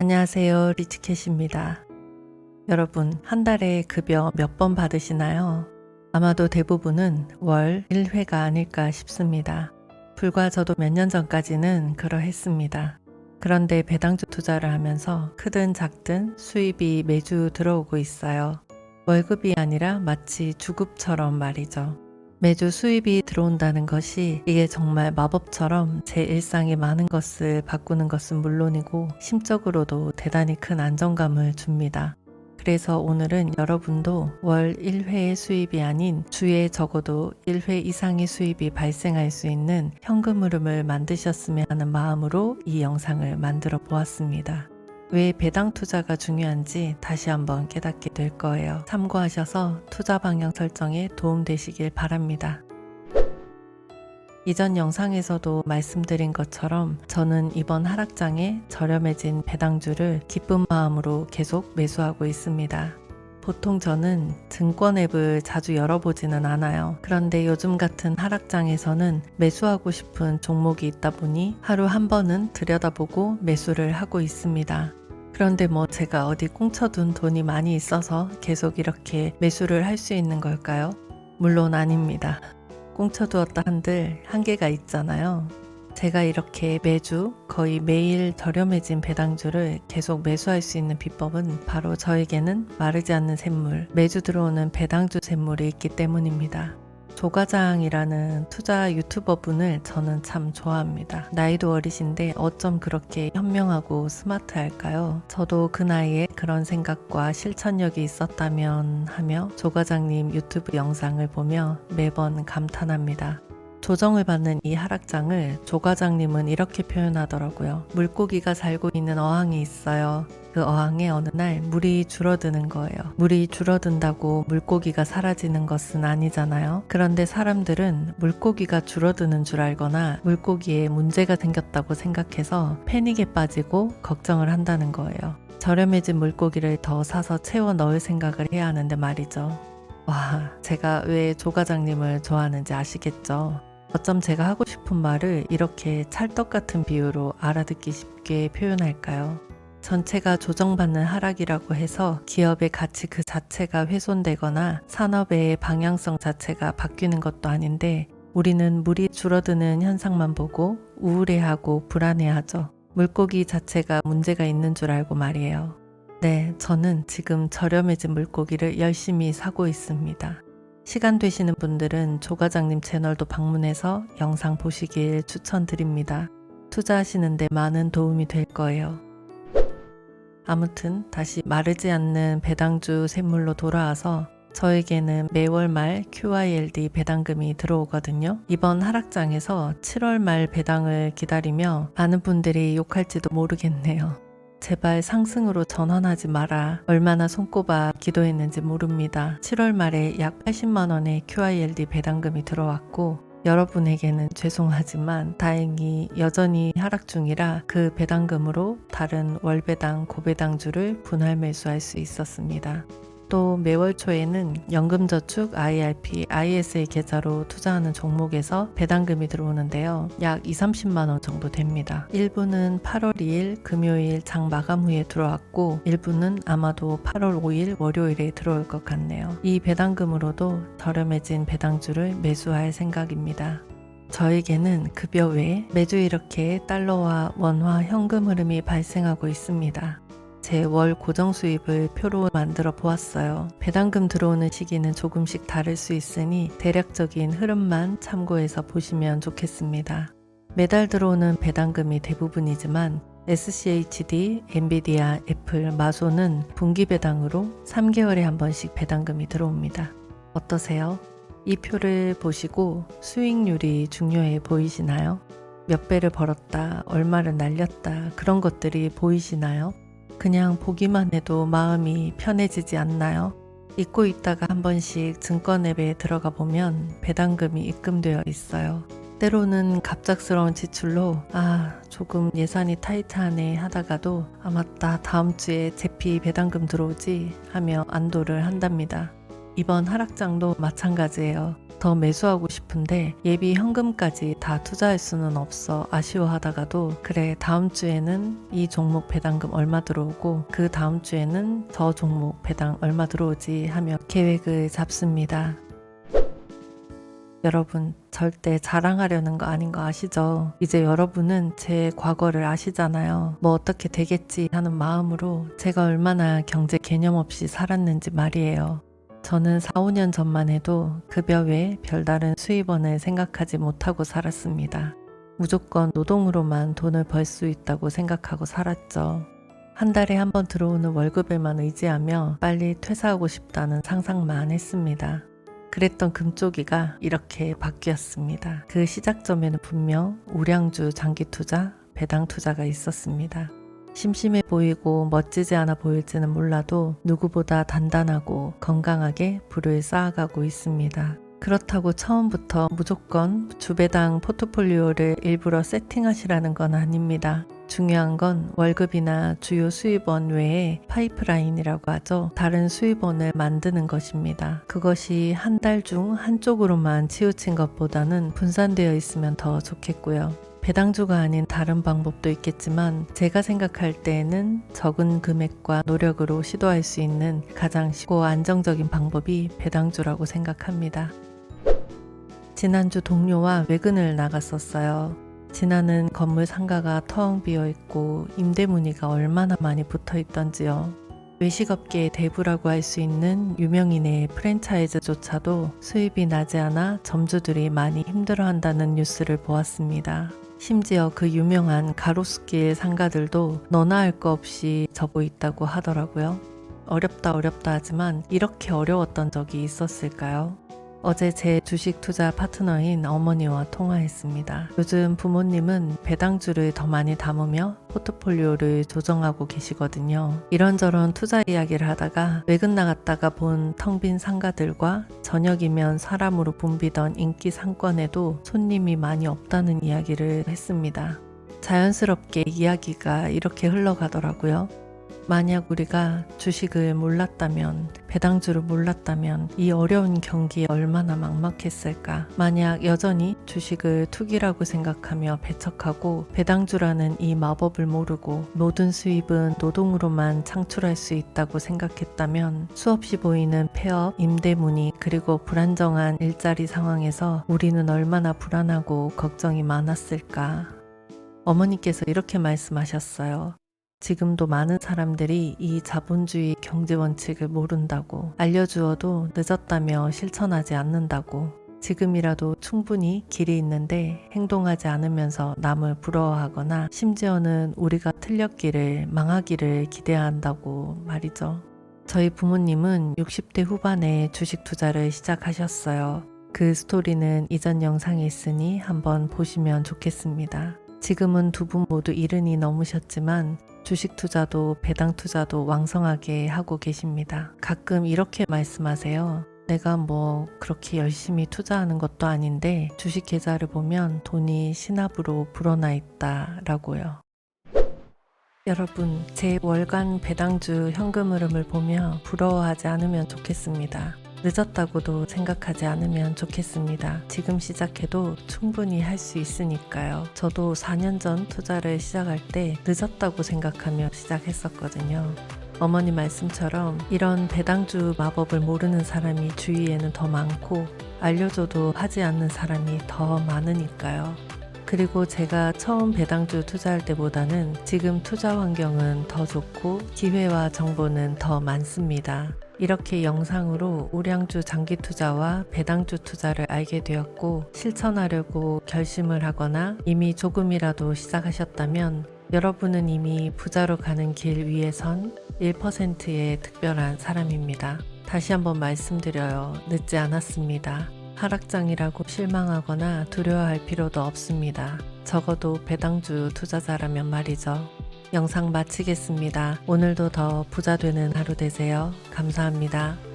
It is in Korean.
안녕하세요. 리치캣입니다. 여러분, 한 달에 급여 몇 번 받으시나요? 아마도 대부분은 월 1회가 아닐까 싶습니다. 불과 저도 몇 년 전까지는 그러했습니다. 그런데 배당주 투자를 하면서 크든 작든 수입이 매주 들어오고 있어요. 월급이 아니라 마치 주급처럼 말이죠. 매주 수입이 들어온다는 것이 이게 정말 마법처럼 제 일상의 많은 것을 바꾸는 것은 물론이고 심적으로도 대단히 큰 안정감을 줍니다. 그래서 오늘은 여러분도 월 1회의 수입이 아닌 주에 적어도 1회 이상의 수입이 발생할 수 있는 현금 흐름을 만드셨으면 하는 마음으로 이 영상을 만들어 보았습니다. 왜 배당 투자가 중요한지 다시 한번 깨닫게 될 거예요. 참고하셔서 투자 방향 설정에 도움 되시길 바랍니다. 이전 영상에서도 말씀드린 것처럼 저는 이번 하락장에 저렴해진 배당주를 기쁜 마음으로 계속 매수하고 있습니다. 보통 저는 증권 앱을 자주 열어보지는 않아요. 그런데 요즘 같은 하락장에서는 매수하고 싶은 종목이 있다 보니 하루 한 번은 들여다보고 매수를 하고 있습니다. 그런데 뭐 제가 어디 꽁쳐둔 돈이 많이 있어서 계속 이렇게 매수를 할 수 있는 걸까요? 물론 아닙니다. 꽁쳐두었다 한들 한계가 있잖아요. 제가 이렇게 매주 거의 매일 저렴해진 배당주를 계속 매수할 수 있는 비법은 바로 저에게는 마르지 않는 샘물, 매주 들어오는 배당주 샘물이 있기 때문입니다. 조과장이라는 투자 유튜버 분을 저는 참 좋아합니다. 나이도 어리신데 어쩜 그렇게 현명하고 스마트할까요? 저도 그 나이에 그런 생각과 실천력이 있었다면 하며 조과장님 유튜브 영상을 보며 매번 감탄합니다. 조정을 받는 이 하락장을 조과장님은 이렇게 표현하더라고요. 물고기가 살고 있는 어항이 있어요. 그 어항에 어느 날 물이 줄어드는 거예요. 물이 줄어든다고 물고기가 사라지는 것은 아니잖아요. 그런데 사람들은 물고기가 줄어드는 줄 알거나 물고기에 문제가 생겼다고 생각해서 패닉에 빠지고 걱정을 한다는 거예요. 저렴해진 물고기를 더 사서 채워 넣을 생각을 해야 하는데 말이죠. 와, 제가 왜 조과장님을 좋아하는지 아시겠죠? 어쩜 제가 하고 싶은 말을 이렇게 찰떡 같은 비유로 알아듣기 쉽게 표현할까요? 전체가 조정받는 하락이라고 해서 기업의 가치 그 자체가 훼손되거나 산업의 방향성 자체가 바뀌는 것도 아닌데 우리는 물이 줄어드는 현상만 보고 우울해하고 불안해하죠. 물고기 자체가 문제가 있는 줄 알고 말이에요. 네, 저는 지금 저렴해진 물고기를 열심히 사고 있습니다. 시간 되시는 분들은 조과장님 채널도 방문해서 영상 보시길 추천드립니다. 투자하시는데 많은 도움이 될 거예요. 아무튼 다시 마르지 않는 배당주 샘물로 돌아와서 저에게는 매월 말 QILD 배당금이 들어오거든요. 이번 하락장에서 7월 말 배당을 기다리며 많은 분들이 욕할지도 모르겠네요. 제발 상승으로 전환하지 마라. 얼마나 손꼽아 기도했는지 모릅니다. 7월 말에 약 80만 원의 QILD 배당금이 들어왔고 여러분에게는 죄송하지만 다행히 여전히 하락 중이라 그 배당금으로 다른 월배당, 고배당주를 분할 매수할 수 있었습니다. 또 매월 초에는 연금저축 IRP, ISA 계좌로 투자하는 종목에서 배당금이 들어오는데요. 약 2, 30만 원 정도 됩니다. 일부는 8월 2일 금요일 장 마감 후에 들어왔고 일부는 아마도 8월 5일 월요일에 들어올 것 같네요. 이 배당금으로도 저렴해진 배당주를 매수할 생각입니다. 저에게는 급여 외에 매주 이렇게 달러와 원화 현금 흐름이 발생하고 있습니다. 제 월 고정 수입을 표로 만들어 보았어요. 배당금 들어오는 시기는 조금씩 다를 수 있으니 대략적인 흐름만 참고해서 보시면 좋겠습니다. 매달 들어오는 배당금이 대부분이지만 SCHD, 엔비디아, 애플, 마소는 분기 배당으로 3개월에 한 번씩 배당금이 들어옵니다. 어떠세요? 이 표를 보시고 수익률이 중요해 보이시나요? 몇 배를 벌었다, 얼마를 날렸다, 그런 것들이 보이시나요? 그냥 보기만 해도 마음이 편해지지 않나요? 잊고 있다가 한 번씩 증권 앱에 들어가 보면 배당금이 입금되어 있어요. 때로는 갑작스러운 지출로 아 조금 예산이 타이트하네 하다가도 아 맞다 다음 주에 제피 배당금 들어오지 하며 안도를 한답니다. 이번 하락장도 마찬가지예요. 더 매수하고 싶은데 예비 현금까지 다 투자할 수는 없어 아쉬워하다가도 그래 다음 주에는 이 종목 배당금 얼마 들어오고 그 다음 주에는 저 종목 배당 얼마 들어오지 하며 계획을 잡습니다. 여러분 절대 자랑하려는 거 아닌 거 아시죠? 이제 여러분은 제 과거를 아시잖아요. 뭐 어떻게 되겠지 하는 마음으로 제가 얼마나 경제 개념 없이 살았는지 말이에요. 저는 4, 5년 전만 해도 급여 외에 별다른 수입원을 생각하지 못하고 살았습니다. 무조건 노동으로만 돈을 벌 수 있다고 생각하고 살았죠. 한 달에 한 번 들어오는 월급에만 의지하며 빨리 퇴사하고 싶다는 상상만 했습니다. 그랬던 금쪽이가 이렇게 바뀌었습니다. 그 시작점에는 분명 우량주 장기 투자, 배당 투자가 있었습니다. 심심해 보이고 멋지지 않아 보일지는 몰라도 누구보다 단단하고 건강하게 부를 쌓아가고 있습니다. 그렇다고 처음부터 무조건 주배당 포트폴리오를 일부러 세팅하시라는 건 아닙니다. 중요한 건 월급이나 주요 수입원 외에 파이프라인이라고 하죠. 다른 수입원을 만드는 것입니다. 그것이 한 달 중 한쪽으로만 치우친 것보다는 분산되어 있으면 더 좋겠고요. 배당주가 아닌 다른 방법도 있겠지만 제가 생각할 때에는 적은 금액과 노력으로 시도할 수 있는 가장 쉽고 안정적인 방법이 배당주라고 생각합니다. 지난주 동료와 외근을 나갔었어요. 지나는 건물 상가가 텅 비어 있고 임대 문의가 얼마나 많이 붙어 있던지요. 외식업계의 대부라고 할 수 있는 유명인의 프랜차이즈조차도 수입이 나지 않아 점주들이 많이 힘들어한다는 뉴스를 보았습니다. 심지어 그 유명한 가로수길 상가들도 너나 할거 없이 접어 있다고 하더라고요. 어렵다 어렵다 하지만 이렇게 어려웠던 적이 있었을까요? 어제 제 주식 투자 파트너인 어머니와 통화했습니다. 요즘 부모님은 배당주를 더 많이 담으며 포트폴리오를 조정하고 계시거든요. 이런저런 투자 이야기를 하다가 외근 나갔다가 본 텅 빈 상가들과 저녁이면 사람으로 붐비던 인기 상권에도 손님이 많이 없다는 이야기를 했습니다. 자연스럽게 이야기가 이렇게 흘러가더라고요. 만약 우리가 주식을 몰랐다면, 배당주를 몰랐다면 이 어려운 경기에 얼마나 막막했을까. 만약 여전히 주식을 투기라고 생각하며 배척하고 배당주라는 이 마법을 모르고 모든 수입은 노동으로만 창출할 수 있다고 생각했다면 수없이 보이는 폐업, 임대문의, 그리고 불안정한 일자리 상황에서 우리는 얼마나 불안하고 걱정이 많았을까. 어머니께서 이렇게 말씀하셨어요. 지금도 많은 사람들이 이 자본주의 경제 원칙을 모른다고 알려주어도 늦었다며 실천하지 않는다고 지금이라도 충분히 길이 있는데 행동하지 않으면서 남을 부러워하거나 심지어는 우리가 틀렸기를 망하기를 기대한다고 말이죠. 저희 부모님은 60대 후반에 주식 투자를 시작하셨어요. 그 스토리는 이전 영상에 있으니 한번 보시면 좋겠습니다. 지금은 두 분 모두 이른이 넘으셨지만 주식 투자도 배당 투자도 왕성하게 하고 계십니다. 가끔 이렇게 말씀하세요. 내가 뭐 그렇게 열심히 투자하는 것도 아닌데 주식 계좌를 보면 돈이 신압으로 불어나 있다라고요. 여러분, 제 월간 배당주 현금 흐름을 보며 부러워하지 않으면 좋겠습니다. 늦었다고도 생각하지 않으면 좋겠습니다. 지금 시작해도 충분히 할 수 있으니까요. 저도 4년 전 투자를 시작할 때 늦었다고 생각하며 시작했었거든요. 어머니 말씀처럼 이런 배당주 마법을 모르는 사람이 주위에는 더 많고 알려줘도 하지 않는 사람이 더 많으니까요. 그리고 제가 처음 배당주 투자할 때보다는 지금 투자 환경은 더 좋고 기회와 정보는 더 많습니다. 이렇게 영상으로 우량주 장기 투자와 배당주 투자를 알게 되었고 실천하려고 결심을 하거나 이미 조금이라도 시작하셨다면 여러분은 이미 부자로 가는 길 위에선 1%의 특별한 사람입니다. 다시 한번 말씀드려요. 늦지 않았습니다. 하락장이라고 실망하거나 두려워할 필요도 없습니다. 적어도 배당주 투자자라면 말이죠. 영상 마치겠습니다. 오늘도 더 부자 되는 하루 되세요. 감사합니다.